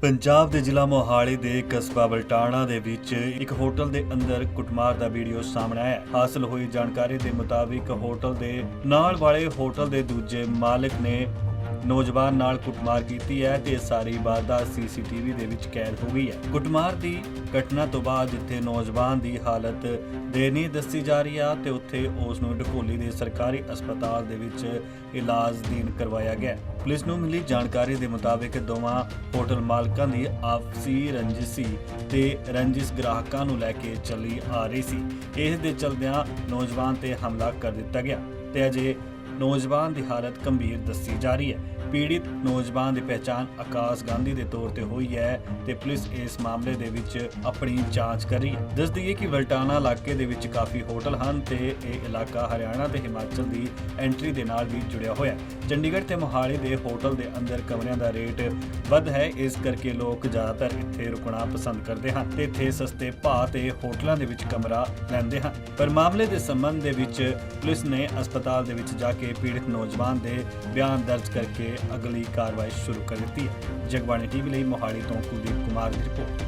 ਪੰਜਾਬ ਦੇ ਜ਼ਿਲ੍ਹਾ ਮੋਹਾਲੀ ਦੇ ਕਸਬਾ ਬਲਟਾਣਾ ਦੇ ਵਿੱਚ ਇੱਕ ਹੋਟਲ ਦੇ ਅੰਦਰ ਕੁੱਟਮਾਰ ਦਾ ਵੀਡੀਓ ਸਾਹਮਣੇ ਆਇਆ। ਹਾਸਲ ਹੋਈ ਜਾਣਕਾਰੀ ਦੇ ਮੁਤਾਬਿਕ ਹੋਟਲ ਦੇ ਨਾਲ ਵਾਲੇ ਹੋਟਲ ਦੇ ਦੂਜੇ ਮਾਲਕ ਨੇ ਨੌਜਵਾਨ ਨਾਲ ਕੁੱਟਮਾਰ ਕੀਤੀ ਹੈ ਤੇ ਸਾਰੀ ਵਾਰਦਾਤ ਸੀਸੀਟੀਵੀ ਦੇ ਵਿੱਚ ਕੈਦ ਹੋ ਗਈ ਹੈ। ਕੁੱਟਮਾਰ ਦੀ ਘਟਨਾ ਤੋਂ ਬਾਅਦ ਜਿੱਥੇ ਨੌਜਵਾਨ ਦੀ ਹਾਲਤ ਦੇਨੀ ਦੱਸੀ ਜਾ ਰਹੀ ਆ ਤੇ ਉੱਥੇ ਉਸ ਨੂੰ ਢਕੋਲੀ ਦੇ ਸਰਕਾਰੀ ਹਸਪਤਾਲ ਦੇ ਵਿੱਚ ਇਲਾਜ ਦੀਨ ਕਰਵਾਇਆ ਗਿਆ ਪੁਲਿਸ ਨੂੰ ਮਿਲੀ ਜਾਣਕਾਰੀ ਦੇ ਮੁਤਾਬਿਕ ਦੋਵਾਂ ਹੋਟਲ ਮਾਲਕਾਂ ਦੀ ਆਪਸੀ ਰੰਜਿਸ਼ ਸੀ ਤੇ ਰੰਜਿਸ਼ ਗ੍ਰਾਹਕਾਂ ਨੂੰ ਲੈ ਕੇ ਚੱਲੀ ਆ ਰਹੀ ਸੀ। ਇਸ ਦੇ ਚਲਦਿਆਂ ਨੌਜਵਾਨ ਤੇ ਹਮਲਾ ਕਰ ਦਿੱਤਾ ਗਿਆ ਤੇ ਅਜੇ ਨੌਜਵਾਨ ਦੀ ਹਾਲਤ ਗੰਭੀਰ ਦੱਸੀ ਜਾ ਰਹੀ ਹੈ। ਪੀੜਿਤ ਨੌਜਵਾਨ ਦੀ ਪਛਾਣ ਆਕਾਸ਼ ਗਾਂਧੀ ਦੇ ਤੌਰ ਤੇ ਹੋਈ ਹੈ ਤੇ ਪੁਲਿਸ ਇਸ ਮਾਮਲੇ ਦੇ ਵਿੱਚ ਆਪਣੀ ਜਾਂਚ ਕਰ ਰਹੀ ਹੈ। ਦੱਸ ਦਈਏ ਕਿ ਵਲਟਾਨਾ ਇਲਾਕੇ ਦੇ ਵਿੱਚ ਕਾਫੀ ਹੋਟਲ ਹਨ ਤੇ ਇਹ ਇਲਾਕਾ ਹਰਿਆਣਾ ਤੇ ਹਿਮਾਚਲ ਦੀ ਐਂਟਰੀ ਦੇ ਨਾਲ ਵੀ ਜੁੜਿਆ ਹੋਇਆ ਹੈ। ਚੰਡੀਗੜ੍ਹ ਤੇ ਮੋਹਾਲੀ ਦੇ ਹੋਟਲ ਦੇ ਅੰਦਰ ਕਮਰਿਆਂ ਦਾ ਰੇਟ ਵੱਧ ਹੈ। ਇਸ ਕਰਕੇ ਲੋਕ ਜ਼ਿਆਦਾਤਰ ਇੱਥੇ ਰੁਕਣਾ ਪਸੰਦ ਕਰਦੇ ਹਨ ਤੇ ਇੱਥੇ ਸਸਤੇ ਭਾਅ ਤੇ ਹੋਟਲਾਂ ਦੇ ਵਿੱਚ ਕਮਰਾ ਲੈਂਦੇ ਹਨ। ਪਰ ਮਾਮਲੇ ਦੇ ਸੰਬੰਧ ਦੇ ਵਿੱਚ ਪੁਲਿਸ ਨੇ ਹਸਪਤਾਲ ਦੇ ਵਿੱਚ ਜਾ ਕੇ ਕੇ ਪੀੜਤ ਨੌਜਵਾਨ ਦੇ ਬਿਆਨ ਦਰਜ ਕਰਕੇ ਅਗਲੀ ਕਾਰਵਾਈ ਸ਼ੁਰੂ ਕਰ ਦਿੱਤੀ ਹੈ। ਜਗਬਾਣੀ ਟੀਵੀ ਲਈ ਮੋਹਾਲੀ ਤੋਂ ਕੁਲਦੀਪ ਕੁਮਾਰ ਦੀ ਰਿਪੋਰਟ।